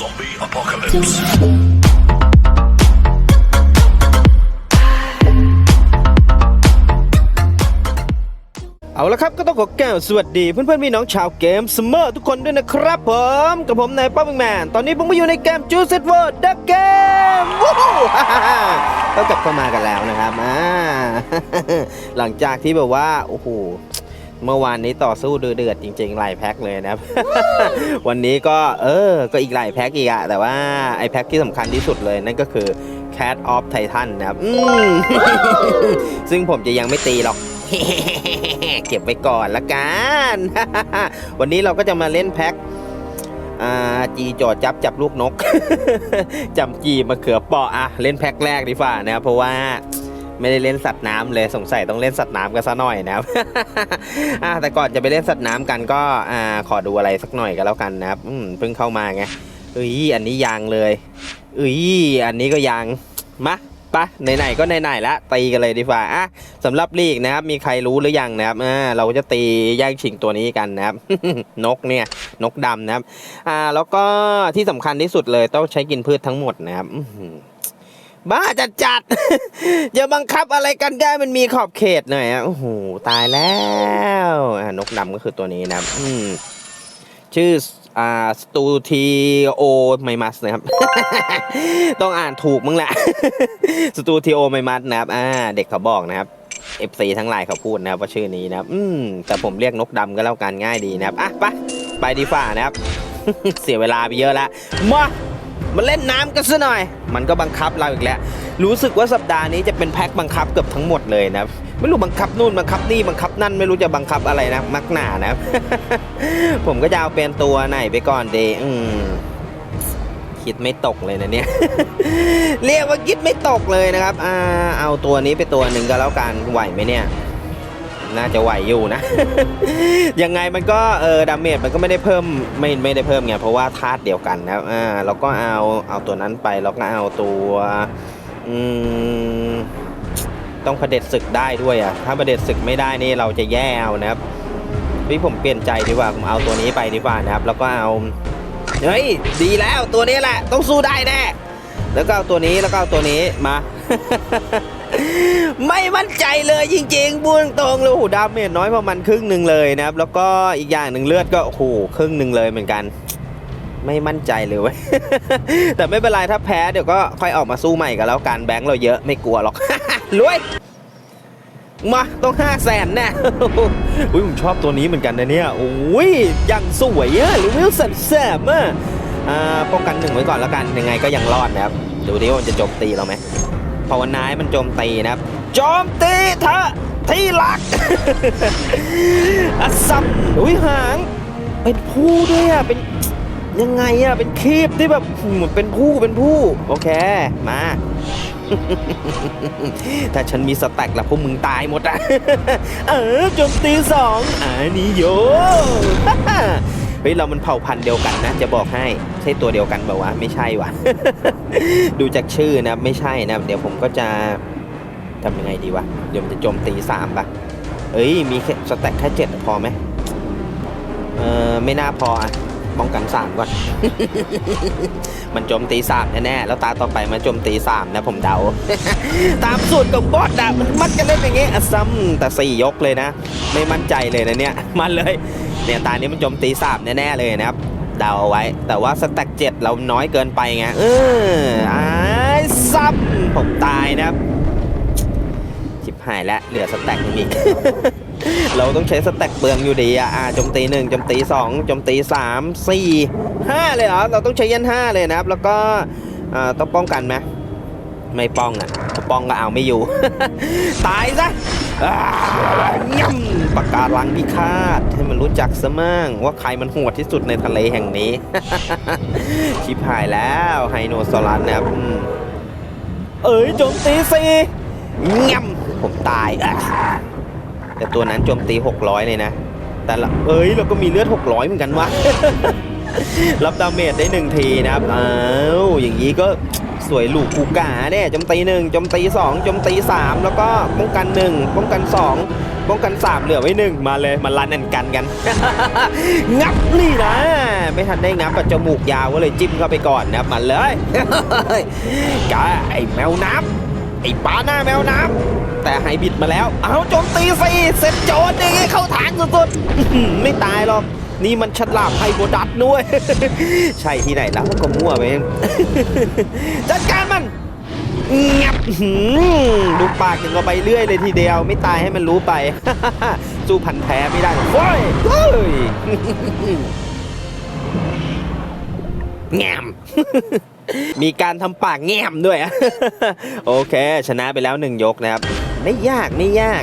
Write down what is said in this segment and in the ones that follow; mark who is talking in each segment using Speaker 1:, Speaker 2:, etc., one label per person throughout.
Speaker 1: Zombie apocalypse.
Speaker 2: เอาละครับก็ต้องขอแก้วสวัสดีเพื่อนๆพี่น้องชาวเกมสเมอร์ทุกคนด้วยนะครับผมกับผมนายป๊อปแมนตอนนี้ผมมาอยู่ในเกมจูเซตเวิร์ดเดอะเกมวู้ฮู้ฮ่าฮ่าฮ่าก็กลับเข้ามากันแล้วนะครับอ่าหลังจากที่แบบว่า โอ้โห เมื่อวานนี้ต่อสู้เดือดๆจริงๆหลายแพ็คเลยนะครับ วันนี้ก็เออก็อีกหลายแพ็คอีกอะแต่ว่าไอแพ็คที่สำคัญที่สุดเลยนั่นก็คือ Cat of Titan นะครับอืมซึ่งผมจะยังไม่ตีหรอก เก็บไว้ก่อนละกัน วันนี้เราก็จะมาเล่นแพ็คอ่าจีจอดจับจับลูกนก จำจีมาเขือเปาะอะเล่นแพ็คแรกดีฝ่านะครับเพราะว่า ไม่ได้เล่นสัตว์น้ำเลยสงสัยต้องเล่นสัตว์น้ำกันซะหน่อยนะครับแต่ก่อนจะไปเล่นสัตว์น้ำกันก็อ่าขอดูอะไรสักหน่อยก็แล้วกันนะครับเพิ่งเข้ามาไงเอ้ยอันนี้ยางเลยเอ้ยอันนี้ก็ยางมาปะไหนๆก็ไหนๆละตีกันเลยดีฝ่าอะสำหรับลีกนะครับ มีใครรู้หรือยังนะครับอ่าเราจะตีแย่งชิงตัวนี้กันนะครับ นกเนี่ยนกดำนะครับ อ่าแล้วก็ที่สำคัญที่สุดเลยต้องใช้กินพืชทั้งหมดนะครับ บ้าจัดจัดอย่าบังคับอะไรกันได้มันมีขอบเขตหน่อยอะโอ้โหตายแล้วนกดำก็คือตัวนี้นะอืมชื่ออ่าสตูทีโอไมมัสนะครับ ต้องอ่านถูกมั้งแหละสตูดิโอไมมัสนะครับอ่าเด็กเขาบอกนะครับ FC ทั้งหลายเขาพูดนะครับว่าชื่อนี้นะครับ อืมแต่ผมเรียกนกดำก็แล้วกันง่ายดีนะครับ อะไปไปดีฝ่านะครับ เสียเวลาไปเยอะแล้วมา มาเล่นน้ำกันซะหน่อย มันก็บังคับเราอีกแล้ว รู้สึกว่าสัปดาห์นี้จะเป็นแพ็คบังคับเกือบทั้งหมดเลยนะ ไม่รู้บังคับนู่นบังคับนี่บังคับนั่นไม่รู้จะบังคับอะไรนะ มักหนานะครับผมก็จะเอาเป็นตัวไหนไปก่อนเดอืมคิดไม่ตกเลยนะเนี่ย เรียกว่าคิดไม่ตกเลยนะครับ อ่า เอาตัวนี้ไปตัวหนึ่งก็แล้วกัน ไหวไหมเนี่ย น่าจะไหวอยู่นะ ยังไงมันก็เออดาเมจมันก็ไม่ได้เพิ่มไม่ไม่ได้เพิ่มไงเพราะว่าธาตุเดียวกันนะอ่าเราก็เอาเอาตัวนั้นไปแล้วก็เอาตัวอืมต้องเด็จศึกได้ด้วยอะถ้าเด็จศึกไม่ได้นี่เราจะแย่เอานะครับพี่ผมเปลี่ยนใจดีกว่าผมเอาตัวนี้ไปดีกว่านะครับ แล้วก็เอาเฮ้ยดีแล้วตัวนี้แหละ ต้องสู้ได้แน่แล้วก็เอาตัวนี้แล้วก็เอาตัวนี้มา ไม่มั่นใจเลยจริงๆพูดตรงเลยโอ้โหดาเมจน้อยประมาณครึ่งหนึ่งเลยนะครับ แล้วก็อีกอย่างหนึ่งเลือดก็โอ้โหครึ่งหนึ่งเลยเหมือนกันไม่มั่นใจเลยเว้ย แต่ไม่เป็นไรถ้าแพ้เดี๋ยวก็ค่อยออกมาสู้ใหม่กันแล้วกันแบงค์เราเยอะไม่กลัวหรอก รวย มาต้องห้าแสนแน่อุ้ยผมชอบตัวนี้เหมือนกันนะเนี่ยโอ้ยยังสวยอะหรือวิลสันแซมอะอ่าป้องกันหนึ่งไว้ก่อนแล้วกันยังไงก็ยังรอดนะครับ ดูดิว่ามันจะจมตีเราไหม ภาวนาให้มันโจมตีนะครับโจมตีเถอที่รักอสัมอุ้ยหาง เป็นผู้ด้วยอะเป็นยังไงอะเป็นคีบที่แบบเหมือนเป็นผู้เป็นผู้ โอเค มาถ้าฉันมีสแต็กล้วพวกมึงตายหมดอะเออโจมตีสองอันนี้โย เฮ้ยเรามันเผ่าพันธุ์เดียวกันนะ จะบอกให้ใช่ตัวเดียวกันแบบว่าไม่ใช่วะดูจากชื่อนะไม่ใช่นะ เดี๋ยวผมก็จะทำยังไงดีวะเดี๋ยวมันจะโจมตีสามปะเอ้ยมีแค่สแต็กแค่เจ็ดพอไหมเออไม่น่าพออะป้องกันสามก่อน มันโจมตีสามแน่ๆแล้วตาต่อไปมันโจมตีสามนะผมเดา ตามสูตรของบอสอะมันมัดกจะเล่นอย่างงี้อะซ้ำแต่สี่ยกเลยนะ ไม่มั่นใจเลยนะเนี่ยมันเลยเนี่ยตานี้มันโจมตีสามแน่ๆเลยนะครับเดาเอาไว้ แต่ว่าสแต็กเจ็ดเราน้อยเกินไปไงเออไอ้ซ้ำผมตายนะครับชิบหายแล้วเหลือสแต็กอีก เราต้องใช้สแต็กเปลืองอยู่ดีอะโจมตีหนึ่งโจมตีสองโจมตีสามสี่ห้าเลยเหรอเราต้องใช้ยันห้าเลยนะครับ แล้วก็ต้องป้องกันไหมไม่ป้องอะป้องก็เอาไม่อยู่ ตายซะย่ำปากการังพิฆาตให้มันรู้จักซะมั่งว่าใครมันโหดที่สุดในทะเลแห่งนี้ ชิบหายแล้วไฮโนซอรัสนะครับเอ้ยโจมตีสี่ย่ำผมตายอะ แต่ตัวนั้นโจมตี 600 เลยนะ แต่ละเอ้ยเราก็มีเลือด 600 เหมือนกันวะ รับดาเมจได้หนึ่งทีนะครับอ้าวอย่างนี้ก็สวยหลูกกูกาเนี่ยโจมตีหนึ่งโจมตีสองโจมตีสามแล้วก็ป้องกันหนึ่งป้องกันสองป้องกันสามเหลือไว้หนึ่งมาเลยมาลันนันกันกัน งับนี่นะ ไม่ทันได้งับกับจมูกยาวก็เลยจิ้มเข้าไปก่อนนะครับมาเลยกาไอ้แมวน้ำไอ้ปลาหน้าแมวน้ำ แต่ไฮบิดมาแล้ว เอาโจมตีสิเสร็จโจนอย่างงี้เข้าทางสุดๆไม่ตายหรอก นี่มันฉลามไฮโบดัตด้วย ใช่ที่ไหนแล้วก็มั่วไปเองจัดการมันงับดูปากยังก็ไปเรื่อยเลยทีเดียว ไม่ตายให้มันรู้ไป สู้พันแท้ไม่ได้เว้ยเฮ้ยแงมมีการทำปากแงมด้วย โอเค ชนะไปแล้วหนึ่งยกนะครับ ไม่ยากไม่ยาก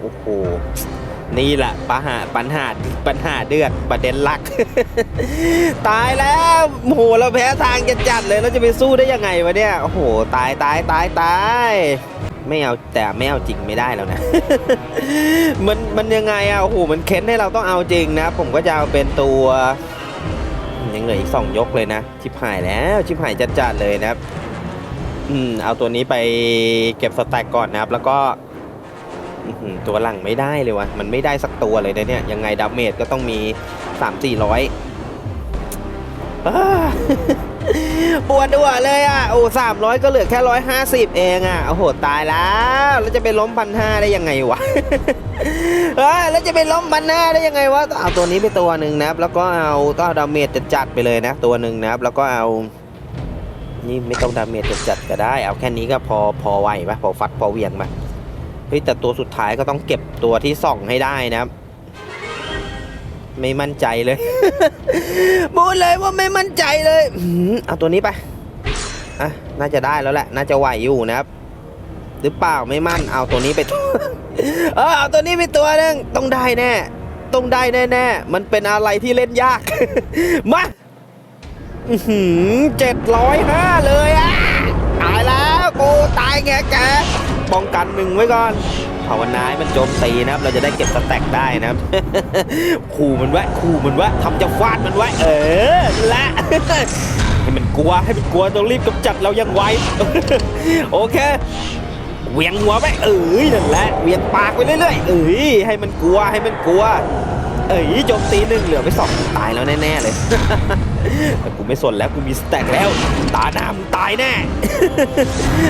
Speaker 2: โอ้โห นี่แหละปัญหาปัญหาปัญหาเดือดประเด็นหลัก ตายแล้วโหเราแพ้ทางจะจัดเลยเราจะไปสู้ได้ยังไงวะเนี่ย โอ้โห ตายตายตายตายไม่เอาแต่ไม่เอาจริงไม่ได้แล้วนะ มันมันยังไงอะโอ้โหมันเค้นให้เราต้องเอาจริงนะ ผมก็จะเอาเป็นตัวยังเหลืออีกสองยกเลยนะ ชิบหายแล้ว ชิบหายจัดๆเลยนะครับ อืมเอาตัวนี้ไปเก็บสแต็กก่อนนะครับ แล้วก็ตัวหลังไม่ได้เลยวะมันไม่ได้สักตัวเลยนะเนี่ย ยังไงดาเมจก็ต้องมี3 4 0 0อ้าปวดดัวเลยอะ โอ้สามร้อยก็เหลือแค่ร้อยห้าสิบเองอะ โอ้โห ตายแล้ว แล้วจะไปล้มพันห้าได้ยังไงวะเอ้ยแล้วจะไปล้มพันห้าได้ยังไงวะ เอาตัวนี้ไปตัวหนึ่งนะครับ แล้วก็เอาต้องเอาดาเมจจัดไปเลยนะ ตัวหนึ่งนะครับ แล้วก็เอา นี่ไม่ต้องดาเมจจัดก็ได้ เอาแค่นี้ก็พอพอไหวปะพอฟัดพอเวียงปะเฮ้ยแต่ตัวสุดท้ายก็ต้องเก็บตัวที่ส่องให้ได้นะครับไม่มั่นใจเลยพูดเลยว่าไม่มั่นใจเลยเอาตัวนี้ไปอะน่าจะได้แล้วแหละ น่าจะไหวอยู่นะครับ หรือเปล่าไม่มั่น เอาตัวนี้ไปเออเอาตัวนี้ไปตัวหนึงต้องได้แน่ ต้องได้แน่ๆ มันเป็นอะไรที่เล่นยาก มา เจ็ดร้อยห้าเลยอะ ตายแล้วกูตายแงแกป้องกันหนึ่งไว้ก่อนภาวนาให้มันโจมตีนะครับ เราจะได้เก็บสแต็กได้นะครับ ขู่มันไว้ขู่มันไว้ทำจะฟาดมันไว้ เออและให้มันกลัวให้มันกลัวต้องรีบกำจัดเรายังไวโอเคเวียงหัวไปเอ้ยนั่นแหละเวียงปากไปเรื่อยๆเอ้ยให้มันกลัวให้มันกลัว เอ้ยโจมตีหนึ่งเหลือไปสองตายแล้วแน่ๆเลย แต่กูไม่สนแล้วกูมีสแต็กแล้ว ตาหน้ามึงตายแน่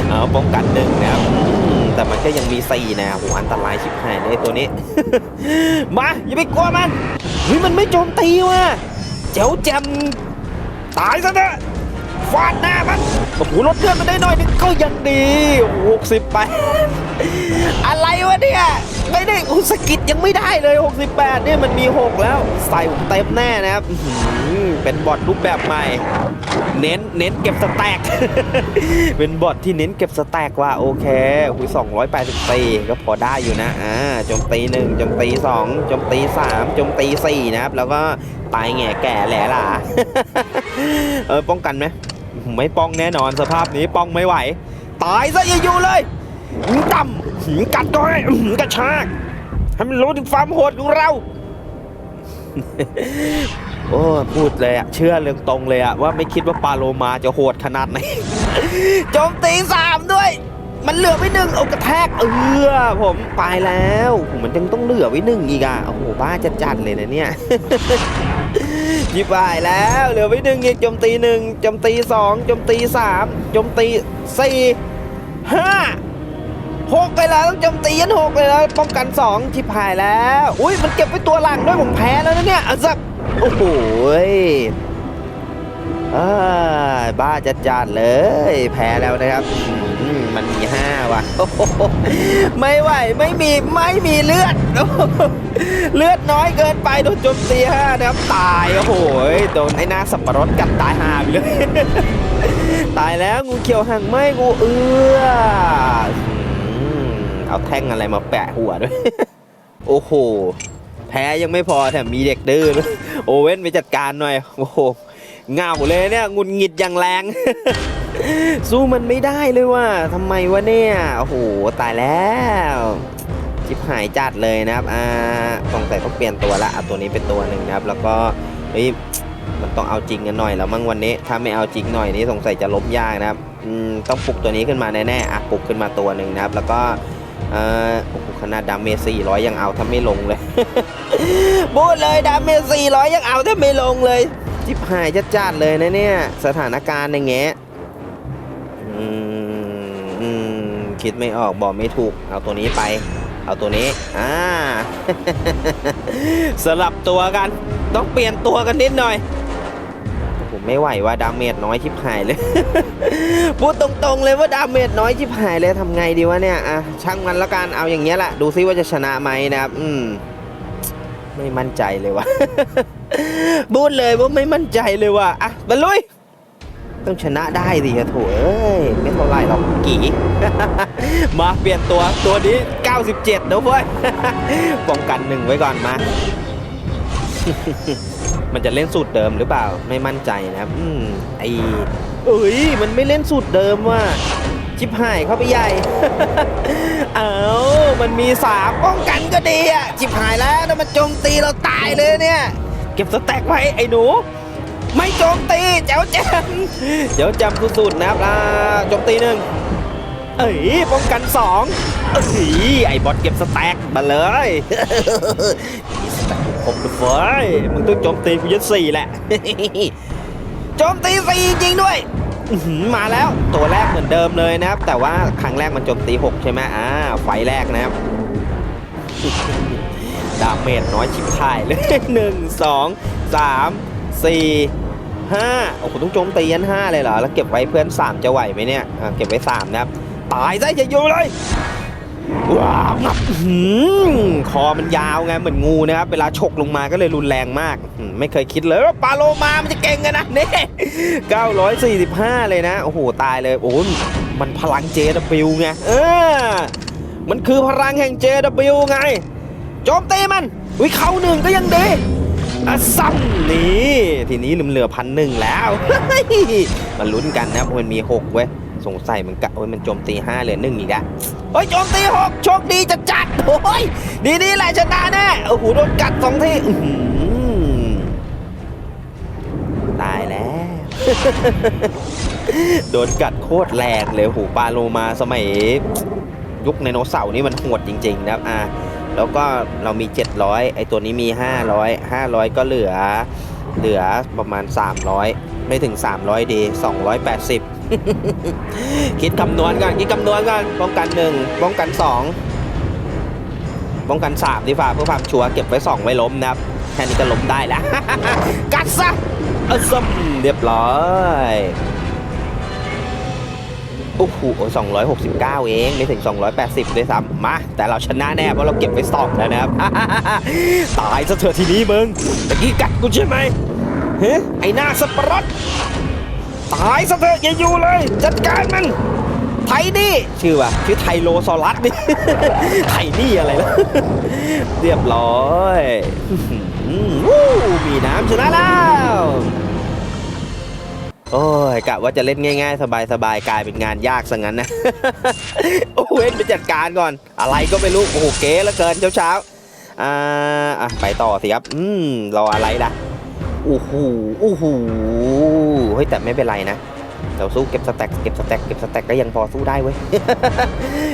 Speaker 2: เอาป้องกันหนึ่งนะครับแต่มันก็ยังมีสี่นะโหอันตรายชิบหายเลยตัวนี้ มาอย่าไปกลัวมันเฮ้ยมันไม่โจมตีว่ะเจ๋วแจมตายซะเถอะฟาดหน้ามันโอ้โหลดเลือดมันได้หน่อยนึงก็ยังดีหกสิบไป อะไรวะเนี่ย ไม่ได้อุสกิดยังไม่ได้เลย 68 เนี่ยมันมี 6 แล้ว ใส่ผมเต็มแน่นะครับเป็นบอทรูปแบบใหม่ เน้นเน้นเก็บสแต็กเป็นบอทที่เน้นเก็บสแต็กว่าโอเคหุย284 ก็พอได้อยู่นะอ่าโจมตีหนึ่งโจมตีสองโจมตีสามโจมตีสี่นะครับ แล้วก็ตายแง่แก่แหล่ล่ะเออป้องกันไหมไม่ป้องแน่นอนสภาพนี้ป้องไม่ไหว ตายซะอย่าอยู่เลย ต่ำหืมกัดก็ให้หืมกระชากให้มันรู้ถึงความโหดของเรา โอ้พูดเลยอะเชื่อเรื่องตรงเลยอะว่าไม่คิดว่าปาโลมาจะโหดขนาดไหนโจมตีสามด้วย มันเหลือไว้หนึ่งเอากระแทกเออผมไปแล้วโอ้โหมันยังต้องเหลือไว้หนึ่งอีกอะโอ้โหบ้าจะจัดเลยนะเนี่ยยิบไปแล้วเหลือไว้หนึ่งอีกโจมตีหนึ่งโจมตีสองโจมตีสามโจมตีสี่ห้า หกไปแล้วต้องโจมตียันหกเลยแล้วป้องกันสองชิบหายแล้ว อุ้ยมันเก็บไว้ตัวหลังด้วยผมแพ้แล้วนะเนี่ยอสักโอ้โหย่าบ้าจัดจัดๆเลย แพ้แล้วนะครับมันมีห้าว่ะ ไม่ไหวไม่มีไม่มีเลือด เลือดน้อยเกินไปโดนโจมตีห้านะครับ ตายโอ้โหโดนไอ้หน้าสับปะรดกัดตายห่าไปเลย ตายแล้วงูเขียวหางไหมงูเอื้อ เอาแท่งอะไรมาแปะหัวด้วย โอ้โห แพ้ยังไม่พอแถมมีเด็กดื้อด้วยโอเว่นไปจัดการหน่อย โอ้โหเงาเลยเนี่ยงุนหงิดอย่างแรง สู้มันไม่ได้เลยว่ะทำไมวะเนี่ย โอ้โห ตายแล้วจิบหายจัดเลยนะครับ อ่าสงสัยต้องเปลี่ยนตัวละเอาตัวนี้เป็นตัวหนึ่งนะครับ แล้วก็เฮ้ยมันต้องเอาจริงกันหน่อยแล้วมั้งวันนี้ ถ้าไม่เอาจริงหน่อยนี่สงสัยจะล้มยากนะครับอืมต้องปลุกตัวนี้ขึ้นมาแน่ๆอะปลุกขึ้นมาตัวหนึ่งนะครับ แล้วก็ อ่อโอ้โหขนาดดาเมจ400 ยังเอาถ้าไม่ลงเลยพูดเลยดาเมจ400 ยังเอาถ้าไม่ลงเลย จิบหายจัดๆเลยนะเนี่ย สถานการณ์อย่างเงี้ยคิดไม่ออกบอกไม่ถูก เอาตัวนี้ไป เอาตัวนี้ อ่า สลับตัวกัน ต้องเปลี่ยนตัวกันนิดหน่อย ไม่ไหวว่าดาเมจน้อยชิบหายเลย พูดตรงๆเลยว่าดาเมจน้อยชิบหายเลยทำไงดีวะเนี่ยอะช่างมันล้วกันเอาอย่างเงี้ยแหละดูซิว่าจะชนะไหมนะครับ อืม ไม่มั่นใจเลยว่ะพูดเลยว่าไม่มั่นใจเลยว่ะอะบรรลุยต้องชนะได้ดิโถเอ้ยไม่เท่าไรหรอกกี่มาเปลี่ยนตัวตัวนี้ 97นะเว้ยป้องกันหนึ่งไว้ก่อนมา มันจะเล่นสูตรเดิมหรือเปล่าไม่มั่นใจนะครับ อืมไอเอ้ยมันไม่เล่นสูตรเดิมว่ะชิบหายเข้าไปใหญ่ เอามันมีสามป้องกันก็ดีอะชิบหายแล้วถ้ามันโจมตีเราตายเลยเนี่ย เก็บสแต็กไว้ไอ้หนู ไม่โจมตีเจ้าจมเจ้าจมสุดๆนะครับอ่าโจมตีหนึ่งเอ้ยป้องกันสองเอ้ยไอ้บอสเก็บสแต็กมาเลย มีสแต็กครบด้วยมึงต้องโจมตีกูยัดสี่แหละโจมตีสี่จริงด้วยมาแล้วตัวแรกเหมือนเดิมเลยนะครับ แต่ว่าครั้งแรกมันโจมตี 6 ใช่ไหมอ่าไฟแรกนะครับดาเมจน้อยชิบหายเลยหนึ่งสองสามสี่ห้าโอ้โหต้องโจมตียันห้าเลยเหรอ แล้วเก็บไว้เพื่อนสามจะไหวไหมเนี่ยเก็บไว้สามนะครับ ตายซะอย่าอยู่เลย ว้าวหือคอมันยาวไงเหมือนงูนะครับ เวลาฉกลงมาก็เลยรุนแรงมาก ไม่เคยคิดเลยว่าปลาโลมามันจะเก่งกันนะนี่945 เลยนะ โอ้โห ตายเลย โอ้โหมันพลัง JW ไง เออ มันคือพลังแห่ง JW ไง โจมตีมัน วิเข้าหนึ่งก็ยังดีอซ้ำนี่ ทีนี้เหลือพันหนึ่งแล้ว มันลุ้นกันนะเพราะมันมีหกเว้ย สงสัยมันกะเว้ยมันโจมตีห้าเหลือหนึ่งอีกแล้วเฮ้ยโจมตีหกโชคดีจะจัดโอ้ยดีนี่แหละชนะแน่โอ้โหโดนกัดสองทีตายแล้ว โดนกัดโคตรแรงเลยโหูปลาโลมาสมัย ยุคไดโนเสาร์นี่มันโหดจริงๆนะครับอ่าแล้วก็เรามี 700 ไอตัวนี้มี 500 500 ก็เหลือ เหลือประมาณ 300 ไม่ถึง 300ดี280 คิดคำนวณกันคิดคำนวณกันป้องกัน1ป้องกัน2ป้องกัน3ดีฝ่าเพื่อความชัวร์เก็บไว้2ไว้ล้มนะครับแค่นี้ก็ล้มได้แล้วกัดซะเอซมเรียบร้อยโอ้โหสองร้อยหกสิบเก้าเองไม่ถึง280ด้วยซ้ำมา แต่เราชนะแน่เพราะเราเก็บไว้สองแล้วนะครับ ตายซะเถอะทีนี้มึงตะกี้กัดกูใช่ไหมเฮ้ไอหน้าสปรดต หายซะเถอะอย่าอยู่เลย จัดการมันไทนี่ชื่อว่าชื่อไทโลซอรัสนี่ไทนี่อะไรล่ะเรียบร้อยวู้มีน้ำชนะแล้วโอ้ยกะว่าจะเล่นง่ายๆ สบายๆกลายเป็นงานยากซะงั้นนะ โอ้เว้นไปจัดการก่อน อะไรก็ไม่รู้ โอ้โหเก๋ลือเกินเช้าๆอ่าไปต่อสิครับ อืม รออะไรล่ะ โอ้โหโอ้โหเฮ้ยแต่ไม่เป็นไรนะเราสู้เก็บสแต็กเก็บสแต็กเก็บสแต็กก็ยังพอสู้ได้เว้ย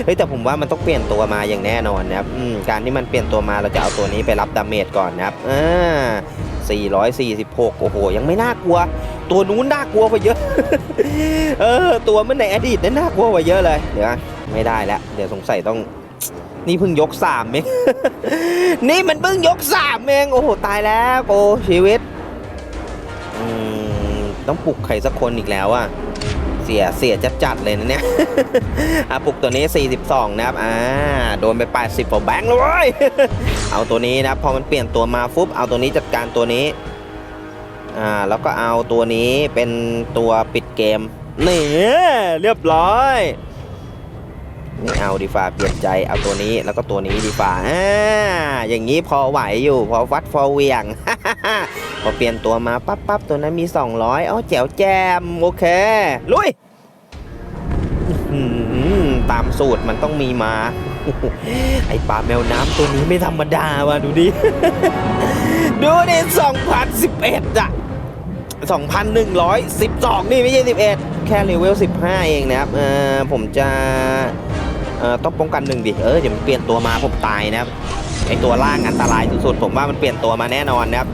Speaker 2: เฮ้ยแต่ผมว่ามันต้องเปลี่ยนตัวมาอย่างแน่นอนนะครับการที่มันเปลี่ยนตัวมาเราจะเอาตัวนี้ไปรับดาเมจก่อนนะครับอ่า446 โอ้โห ยังไม่น่ากลัว ตัวนู้นน่ากลัวกว่าเยอะ เออ ตัวเมื่อในอดีตนั้นน่ากลัวกว่าเยอะเลย เดี๋ยวนไม่ได้แล้ว เดี๋ยวสงสัยต้องนี่เพิ่งยกสามเอง นี่มันเพิ่งยกสามเอง โอ้โห ตายแล้วโกชีวิต ต้องปลุกใครสักคนอีกแล้วอะเสียเสียจัดจัดเลยนะเนี่ยอะปลุกตัวนี้ 42 นะครับ อ่า โดนไป 80กว่าแบงค์เลย เอาตัวนี้นะครับพอมันเปลี่ยนตัวมาฟุบเอาตัวนี้จัดการตัวนี้ อ่า แล้วก็เอาตัวนี้เป็นตัวปิดเกม นี่เรียบร้อยไม่เอาดีฝ่าเปลี่ยนใจเอาตัวนี้แล้วก็ตัวนี้ดีฝ่าอ่าอย่างนี้พอไหวอยู่ พอวัดพอเวียง พอเปลี่ยนตัวมาปั๊บปั๊บตัวนั้นมี 200เอแจ๋วแจม โอเค ลุยตามสูตรมันต้องมีมา ไอปลาแมวน้ำตัวนี้ไม่ธรรมดาว่ะดูดิ ดูดิ2011อะ2,112 นี่ไม่ใช่ 11 แค่เลเวล 15 เองนะครับเออผมจะเออต้องป้องกันหนึ่งดิ เออเดี๋ยวมันเปลี่ยนตัวมาผมตายนะครับ ไอตัวล่างอันตรายสุดๆผมว่ามันเปลี่ยนตัวมาแน่นอนนะครับ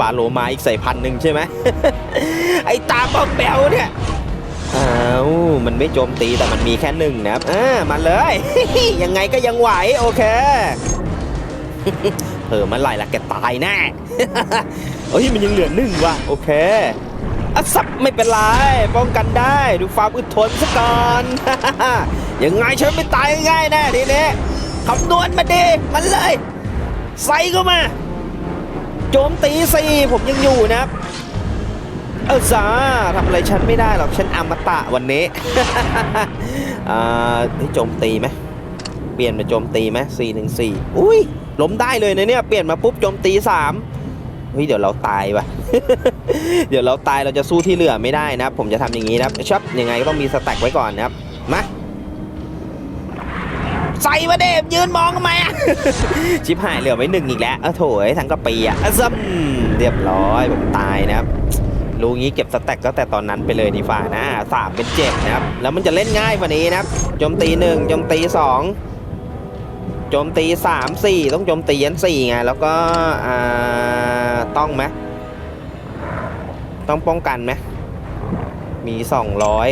Speaker 2: ปลาโลมาอีกใส่พันหนึ่งใช่ไหมไอ้ตาบ้องแบวเนี่ยอ้าวมันไม่โจมตีแต่มันมีแค่หนึ่งนะครับอ่ามาเลย ยังไงก็ยังไหวโอเคเออมื่อไหร่ละแกตายแน่เฮ้ยมันยังเหลือหนึ่งว่ะโอเคอะซับไม่เป็นไรป้องกันได้ดูความอึดทนซะก่อนยังไงฉันไม่ตายง่ายแน่ทีนี้คำนวณมาดีมันเลย ใส่เข้ามา โจมตีสี่ผมยังอยู่นะเออจ้าทำอะไรฉันไม่ได้หรอกฉันอมตะวันนี้อ่าโจมตีไหมเปลี่ยนมาโจมตีไหมสี่หนึ่งสี่อุ้ยล้มได้เลยนะเนี่ยเปลี่ยนมาปุ๊บโจมตีสามเฮ้ยเดี๋ยวเราตายว่ะ เดี๋ยวเราตายเราจะสู้ที่เหลือไม่ได้นะครับ ผมจะทำอย่างนี้นะครับชอบยังไงก็ต้องมีสแต็กไว้ก่อนนะครับ มา ใส่มาเดมยืนมองทำไมอะชิบหายเหลือไว้หนึ่งอีกแล้วเออโถยทั้งกระปีอะอะซัมเรียบร้อยผมตายนะครับรู้งี้เก็บสแต็กก็แต่ตอนนั้นไปเลยดีฝ่านะสามเป็นเจ็ดนะครับ แล้วมันจะเล่นง่ายกว่านี้นะครับโจมตีหนึ่งโจมตีสองโจมตีสามสี่ต้องโจมตียันสี่ไงแล้วก็อ่าต้องไหมต้องป้องกันไหมมีสองร้อย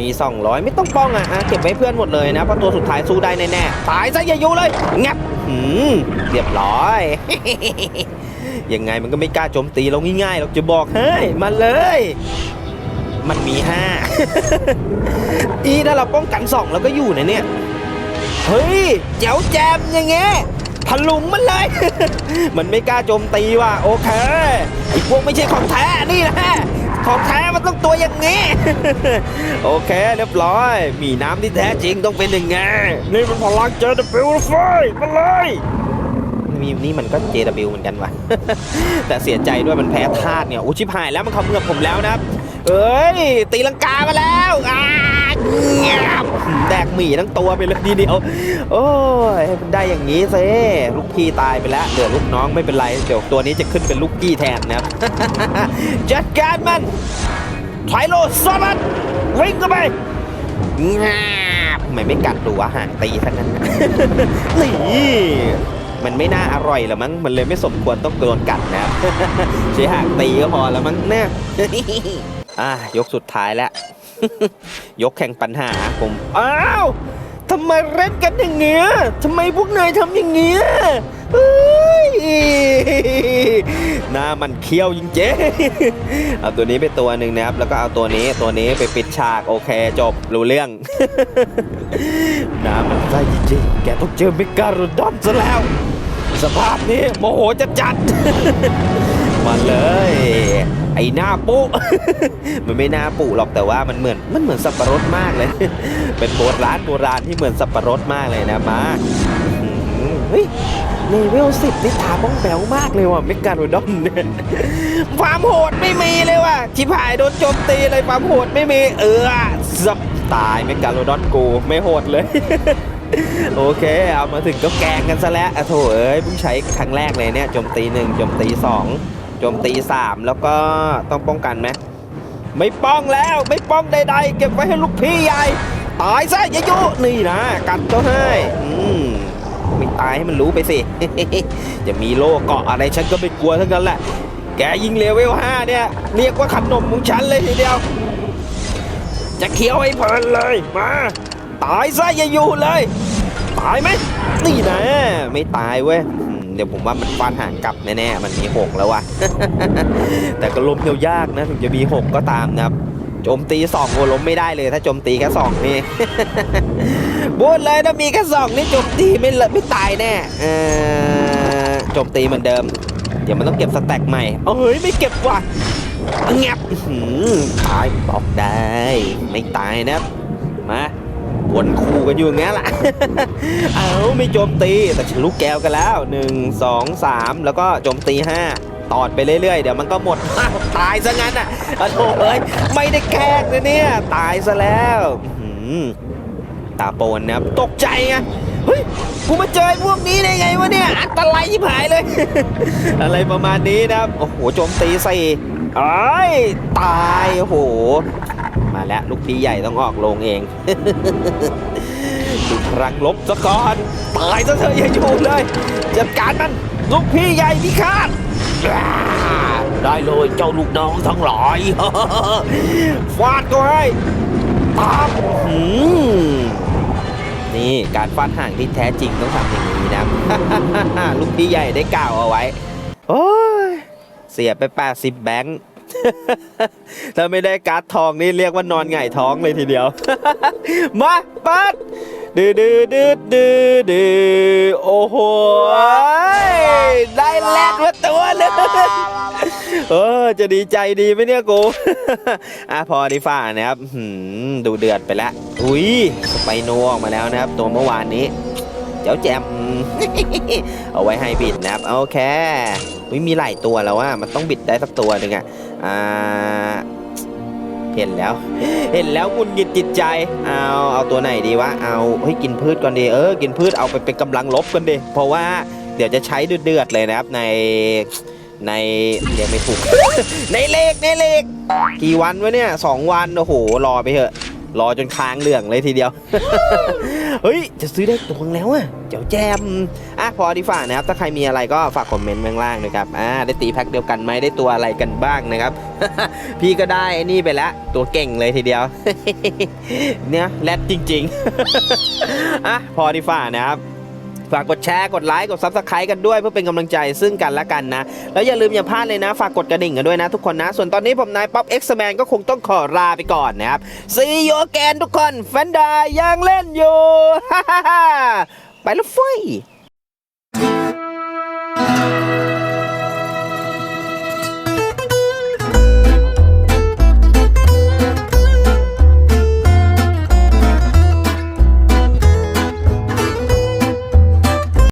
Speaker 2: มี 200 ไม่ต้องป้องอะเก็บไว้เพื่อนหมดเลยนะเพราะตัวสุดท้ายสู้ได้แน่ๆตายซะอย่าอยู่เลยงับหืมเรียบร้อยยังไงมันก็ไม่กล้าโจมตีเราง่ายๆหรอกจะบอกเฮ้ยมาเลย มันมีห้าอีถ้าเราป้องกันสองเราก็อยู่นะเนี่ยเฮ้ยเจ๋วแจมอย่างเงี้ยถลุงมันเลย มันไม่กล้าโจมตีว่ะโอเคไอ้พวกไม่ใช่ของแท้นี่นะ ของแท้มันต้องตัวอย่างนี้ โอเคเรียบร้อย มีน้ำที่แท้จริงต้องเป็นอย่างไงนี่มันพลังเจอ W ไฟมาเลยมีนี่มันก็ JW เหมือนกันว่ะ แต่เสียใจด้วยมันแพ้ธาตุเนี่ยอู้ชิบหายแล้วมันเขาเมือกผมแล้วนะครับ เอ้ย ตีลังกามาแล้วอ้าเงียบ แดกหมี่ทั้งตัวไปเลยทีเดียว โอ้ยมันได้อย่างนี้สิลูกพี่ตายไปแล้วเหลือลูกน้องไม่เป็นไร เดี๋ยวตัวนี้จะขึ้นเป็นลูกพี่แทนนะครับ จัดการมันไทโลซอมันวิ่งเข้าไปงาบทำไมไม่กัดดูวะห่างตีทั้งนั้น นี่มันไม่น่าอร่อยหรอมั้ง มันเลยไม่สมควรต้องโดนกัดนะครับใช้หางตีก็พอแล้วมั้งเนี่ยอะยกสุดท้ายแล้ว ยกแข่งปัญหาผมอ้าวทำไมเล่นกันอย่างเงี้ยทำไมพวกนายทำอย่างเงี้ยเฮ้ยหน้ามันเคี้ยวจริงๆเอาตัวนี้ไปตัวหนึ่งนะครับ แล้วก็เอาตัวนี้ตัวนี้ไปปิดฉากโอเคจบรู้เรื่องน้ำมันไส้จริงแกต้องเจอเมกาโรดอนซะแล้ว สภาพนี้โมโหจะจัด มาเลย ไอ้หน้าปุ มันไม่น่าปุหรอกแต่ว่ามันเหมือนมันเหมือนสับปะรดมากเลย เป็นโบราณโบราณที่เหมือนสับปะรดมากเลยนะมาเฮ้ยเลเวลสิบนี่ตาบ้องแบวมากเลยว่ะเมกาโรดอนเนี่ยความโหดไม่มีเลยว่ะชิบหายโดนโจมตีเลยความโหดไม่มีเออสับตายเมกาโรดอนกูไม่โหดเลยโอเค เอามาถึงก็แกงกันซะแล้วอะโถเอ้ยเพิ่งใช้ครั้งแรกเลยเนี่ยโจมตีหนึ่งโจมตีสอง โจมตีสามแล้วก็ต้องป้องกันไหมไม่ป้องแล้วไม่ป้องใดๆ เก็บไว้ให้ลูกพี่ใหญ่ตายซะยายุนี่นะ กัดก็ให้อืมไม่ตายให้มันรู้ไปสิ จะมีโล่เกาะอะไรฉันก็ไม่กลัวทั้งนั้นแหละ แกยิงเลเวลห้าเนี่ย เรียกว่าขนมของฉันเลยทีเดียว จะเคี้ยวให้เพลินเลยมาตายซะอย่าอยู่เลย ตายไหมนี่นะ ไม่ตายเว้ย อืมเดี๋ยวผมว่ามันฟาดหางกลับแน่ๆ มันมีหกแล้ววะ แต่ก็ล้มเดียวยากนะ ถึงจะมีหกก็ตามนะครับโจมตีสองโอล้มไม่ได้เลย ถ้าโจมตีแค่สองนี่พูดเลยถ้ามีแค่สองนี่โจมตีไม่เลไม่ตายแน่โจมตีเหมือนเดิม เดี๋ยวมันต้องเก็บสแต็กใหม่เอ้ยไม่เก็บว่ะเงียบตายบอกได้ ไม่ตายนะมา วนคู่กันอยู่อย่างงี้นแหละ เอาไม่โจมตีแต่ฉันลูกแก้วกันแล้วหนึ่งสองสามแล้วก็โจมตีห้าตอดไปเรื่อยๆ เดี๋ยวมันก็หมดตายซะงั้นอะโถเอ้ยไม่ได้แกล้งนะเนี่ย ตายซะแล้วตาโปนนะครับตกใจไงเฮ้ยกูมาเจอพวกนี้ได้ไงวะเนี่ยอันตรายชิบหายเลย อะไรประมาณนี้นะครับโอ้โหโจมตีใส่ไอ้ตายโอ้โห มาแล้วลูกพี่ใหญ่ต้องออกโรงเองดูพลังลบซะก่อนตายซะเถอะอย่าอยู่เลยจัดการมันลูกพี่ใหญ่พิฆาตได้เลยเจ้าลูกน้องทั้งหลายฟาดก็ให้ตามนี่การฟาดห่างที่แท้จริงต้องทำอย่างนี้นะลูกพี่ใหญ่ได้กล่าวเอาไว้โอ้ยเสียไป 80 แบงค์ ถ้าไม่ได้การ์ดทองนี่เรียกว่านอนหงายท้องเลยทีเดียว มาปัดดืดดืดดืดดืดดืดโอ้โห ได้แลดมาตัวหนึงเออจะดีใจดีไหมเนี่ยกู อะพอดีฝ่านะครับดูเดือดไปแล้ว อุ้ย สไปโนออกมาแล้วนะครับ ตัวเมื่อวานนี้ เจ้าแจม เอาไว้ให้บิดนะครับโอเคอุ๊ยมีหลายตัวแล้วว่ามันต้องบิดได้สักตัวหนึ่งอะอ่าเห็นแล้ว เห็นแล้วกุนกิดจิตใจ เอา เอาตัวไหนดีวะ เอา เฮ้ย กินพืชก่อนดี เออ กินพืชเอาไปเป็นกำลังลบกันดิเพราะว่าเดี๋ยวจะใช้เดือดๆเลยนะครับในในเรียกไม่ถูก ในเลขในเลข กี่วันวะเนี่ยสองวัน โอ้โห รอไปเถอะ รอจนค้างเหลืองเลยทีเดียว เฮ้ย จะซื้อได้ตัวแล้วอะเจ้าแจมอะพอดีฝ่านะครับ ถ้าใครมีอะไรก็ฝากคอมเมนต์ข้างล่างนะครับ อ่า ได้ตีแพ็คเดียวกันไหมได้ตัวอะไรกันบ้างนะครับ พี่ก็ได้ไอ้นี่ไปแล้ว ตัวเก่งเลยทีเดียว เนี่ยแรดจริง ๆ อะพอดีฝ่านะครับ ฝากกดแชร์กดไลค์กดซับสไครต์กันด้วยเพื่อเป็นกำลังใจซึ่งกันและกันนะ แล้วอย่าลืมอย่าพลาดเลยนะ ฝากกดกระดิ่งกันด้วยนะทุกคนนะ ส่วนตอนนี้ผมนายป๊อปเอ็กซ์แมนก็คงต้องขอลาไปก่อนนะครับซีโยแกนทุกคนแฟนดายังเล่นอยู่ ไปแล้วเฟ้ย